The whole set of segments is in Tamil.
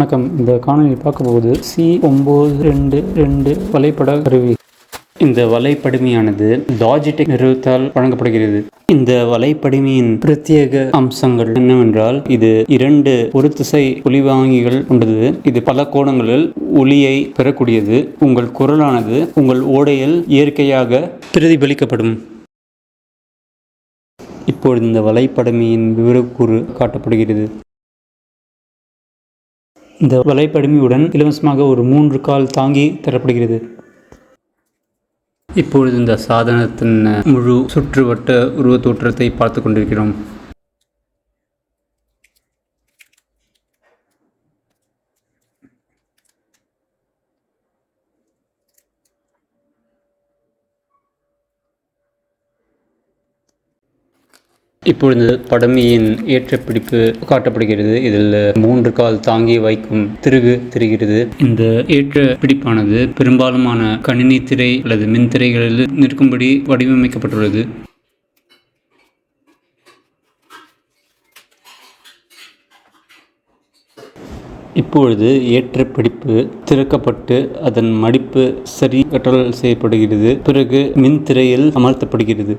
வணக்கம். இந்த காணொலியில் பார்க்க சி ஒம்பது ரெண்டு ரெண்டு வலைப்பட கருவி. இந்த வலைப்படுமையானது லாஜிடெக் நிறுவத்தால் வழங்கப்படுகிறது. இந்த வலைப்படுமையின் பிரத்யேக அம்சங்கள் என்னவென்றால் இது இரண்டு ஒரு திசை ஒலிவாங்கிகள் கொண்டது. இது பல கோணங்களில் ஒளியை பெறக்கூடியது. உங்கள் குரலானது உங்கள் ஓடையில் இயற்கையாக பிரதிபலிக்கப்படும். இப்பொழுது இந்த வலைப்படமையின் விவரக்கூறு காட்டப்படுகிறது. இந்த வலைப்படுமையுடன் இலவசமாக ஒரு மூன்று கால் தாங்கி தரப்படுகிறது. இப்பொழுது இந்த சாதனத்தின் முழு சுற்றுவட்ட உருவத் தோற்றத்தை பார்த்து கொண்டிருக்கிறோம். இப்பொழுது படமியின் ஏற்றப்பிடிப்பு காட்டப்படுகிறது. இதில் மூன்று கால் தாங்கி வைக்கும் திருகு தெரிகிறது. இந்த ஏற்ற பிடிப்பானது பெரும்பாலுமான கணினி திரை அல்லது மின்திரைகளில் நிற்கும்படி வடிவமைக்கப்பட்டுள்ளது. இப்பொழுது ஏற்ற பிடிப்பு திறக்கப்பட்டு அதன் மடிப்பு சரி கட்டல் செய்யப்படுகிறது. பிறகு மின்திரையில் அமர்த்தப்படுகிறது.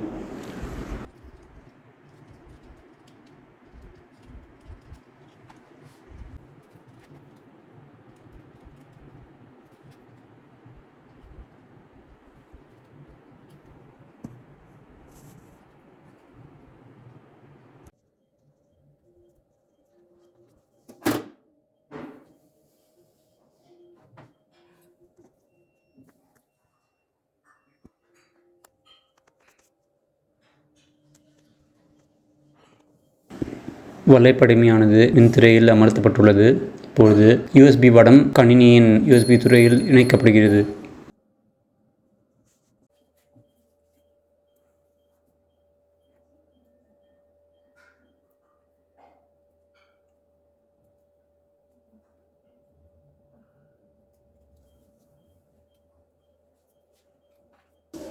வலைப்படைமையானது மின்துறையில் அமர்த்தப்பட்டுள்ளது. இப்பொழுது யூஎஸ்பி வடம் கணினியின் யூஎஸ்பி துறையில் இணைக்கப்படுகிறது.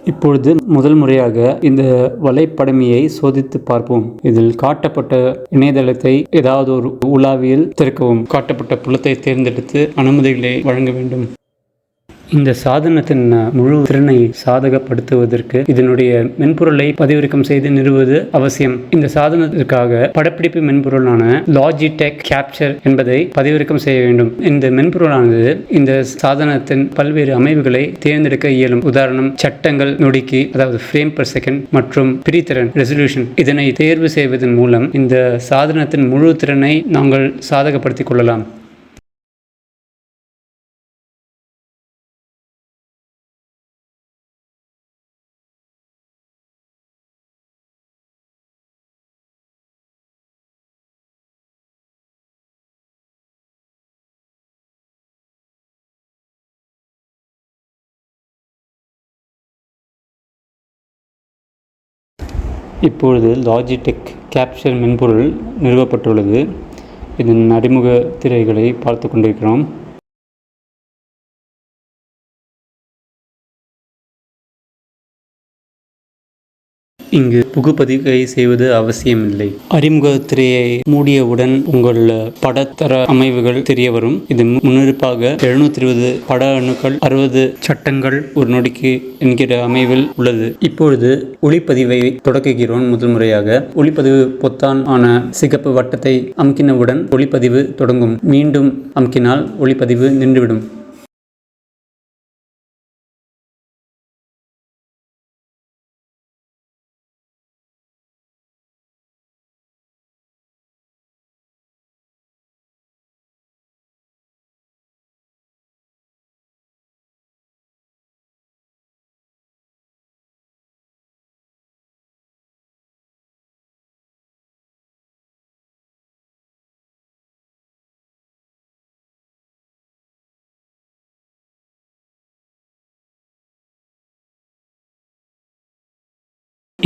இப்பொழுது முதல் முறையாக இந்த வலைப்படமையை சோதித்து பார்ப்போம். இதில் காட்டப்பட்ட இணையதளத்தை ஏதாவது ஒரு உலாவியில் திறக்கவும் காட்டப்பட்ட புலத்தை தேர்ந்தெடுத்து அனுமதிகளை வழங்க வேண்டும். இந்த சாதனத்தின் முழு திறனை சாதகப்படுத்துவதற்கு இதனுடைய மென்பொருளை பதிவிறக்கம் செய்து நிறுவது அவசியம். இந்த சாதனத்திற்காக படப்பிடிப்பு மென்பொருளான லாஜிடெக் கேப்சர் என்பதை பதிவிறக்கம் செய்ய வேண்டும். இந்த மென்பொருளானது இந்த சாதனத்தின் பல்வேறு அமைவுகளை தேர்ந்தெடுக்க இயலும். உதாரணம் சட்டங்கள் நொடிக்கு அதாவது ஃப்ரேம் பர் செகண்ட் மற்றும் பிரித்திறன் ரெசல்யூஷன் இதனை தேர்வு செய்வதன் மூலம் இந்த சாதனத்தின் முழு திறனை நாங்கள் சாதகப்படுத்திக் கொள்ளலாம். இப்பொழுது லாஜிடெக் கேப்சர் மென்பொருள் நிறுவப்பட்டுள்ளது. இதன் அறிமுக திரைகளை பார்த்து கொண்டிருக்கிறோம். இங்கு புகுப்பதிவை செய்வது அவசியமில்லை. அறிமுக திரையை மூடியவுடன் உங்கள் படத்தர அமைவுகள் தெரிய வரும் இது முன்னிருப்பாக எழுநூத்தி இருபது பட அணுக்கள் அறுபது சட்டங்கள் ஒரு நொடிக்கு என்கிற அமைவில் உள்ளது. இப்பொழுது ஒளிப்பதிவை தொடக்குகிறோம் முதல் முறையாக ஒளிப்பதிவு பொத்தான் ஆன சிகப்பு வட்டத்தை அமுக்கினவுடன் ஒளிப்பதிவு தொடங்கும். மீண்டும் அமுக்கினால் ஒளிப்பதிவு நின்றுவிடும்.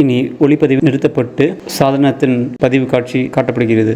இனி ஒளிப்பதிவு நிறுத்தப்பட்டு சாதனத்தின் பதிவு காட்சி காட்டப்படுகிறது.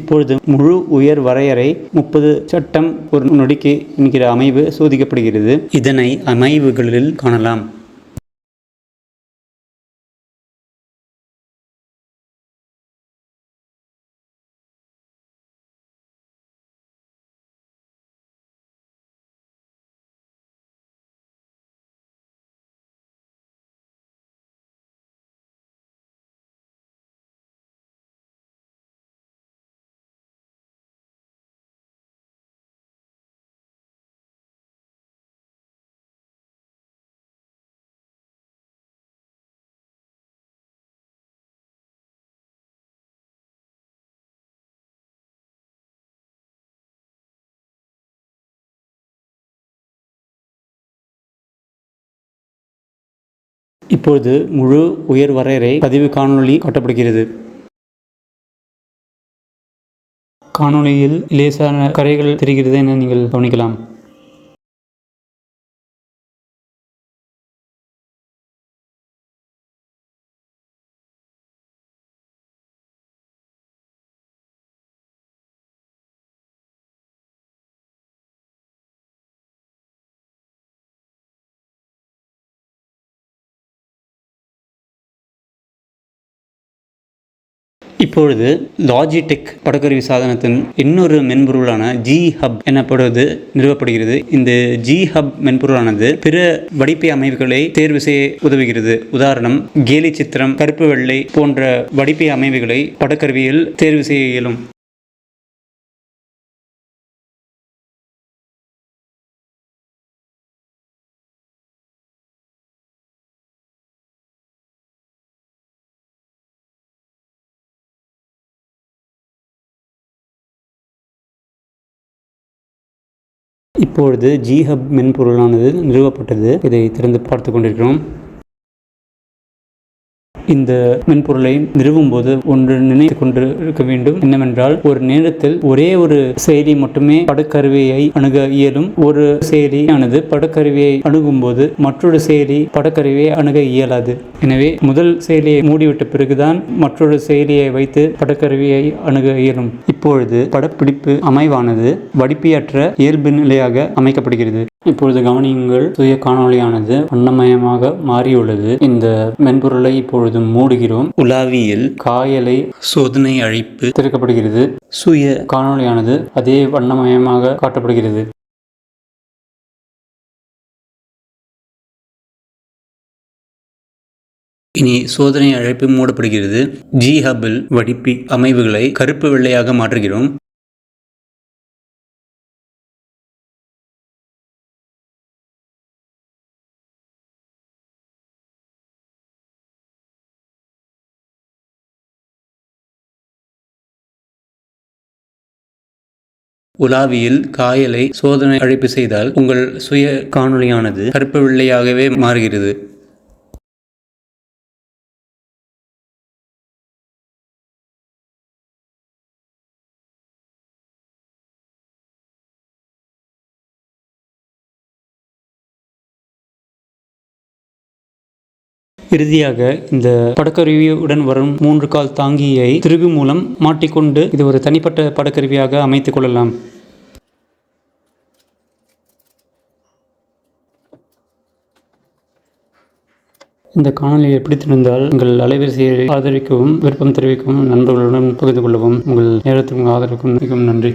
இப்பொழுது முழு உயர் வரையறை முப்பது சட்டம் ஒரு நொடிக்கு என்கிற அமைவு சோதிக்கப்படுகிறது. இதனை அமைவுகளில் காணலாம். இப்பொழுது முழு உயர் வரையறை பதிவு காணொளி காட்டப்படுகிறது. காணொளியில் லேசான கரைகள் தெரிகிறது என நீங்கள் கவனிக்கலாம். இப்பொழுது லாஜிடெக் படக்கருவி சாதனத்தின் இன்னொரு மென்பொருளான ஜி ஹப் எனப்படுவது நிறுவப்படுகிறது. இந்த ஜி ஹப் மென்பொருளானது பிற வடிப்பை அமைவுகளை தேர்வு செய்ய உதவுகிறது. உதாரணம் கேலி சித்திரம் கருப்பு வெள்ளை போன்ற வடிப்பை அமைவுகளை படக்கருவியில் தேர்வு செய்ய இயலும். இப்பொழுது ஜி ஹப் மென்பொருளானது நிறுவப்பட்டது. இதை திறந்து பார்த்து கொண்டிருக்கிறோம். இந்த மென்பொருளை நிறுவும் போது ஒன்று நினைத்து கொண்டு இருக்க வேண்டும். என்னவென்றால் ஒரு நேரத்தில் ஒரே ஒரு செயலி மட்டுமே படக்கருவியை அணுக இயலும். ஒரு செயலியானது படக்கருவியை அணுகும் போது மற்றொரு செயலி படக்கருவியை அணுக இயலாது. எனவே முதல் செயலியை மூடிவிட்ட பிறகுதான் மற்றொரு செயலியை வைத்து படக்கருவியை அணுக இயலும். இப்பொழுது படப்பிடிப்பு அமைவானது வடிப்பியற்ற இயல்பு நிலையாக அமைக்கப்படுகிறது. இப்பொழுது கவனியுங்கள் சுய காணொளியானது வண்ணமயமாக மாறியுள்ளது. இந்த மென்பொருளை இப்பொழுது மூடுகிறோம். உலாவியில் காயலை சோதனை அழைப்பு திறக்கப்படுகிறது சுய காணொளியானது அதே வண்ணமயமாக காட்டப்படுகிறது. இனி சோதனை அழைப்பு மூடப்படுகிறது. ஜி ஹப்பில் வடிப்பி அமைவுகளை கருப்பு வெள்ளையாக மாற்றுகிறோம். உலாவியில் காயலை சோதனை அழைப்பு செய்தால் உங்கள் சுய காணொளியானது கருப்பு வெள்ளையாகவே மாறுகிறது. இறுதியாக இந்த படக்கருவியுடன் வரும் மூன்று கால் தாங்கியை திருகு மூலம் மாட்டிக்கொண்டு இது ஒரு தனிப்பட்ட படக்கருவியாக அமைத்துக் கொள்ளலாம். இந்த காணொலியை பிடித்திருந்தால் உங்கள் அலைவரிசையை ஆதரிக்கவும் விருப்பம் தெரிவிக்கவும் நண்பர்களுடன் பகிர்ந்து கொள்ளவும் உங்கள் நேரத்திற்கும் ஆதரவுக்கும் மிகவும் நன்றி.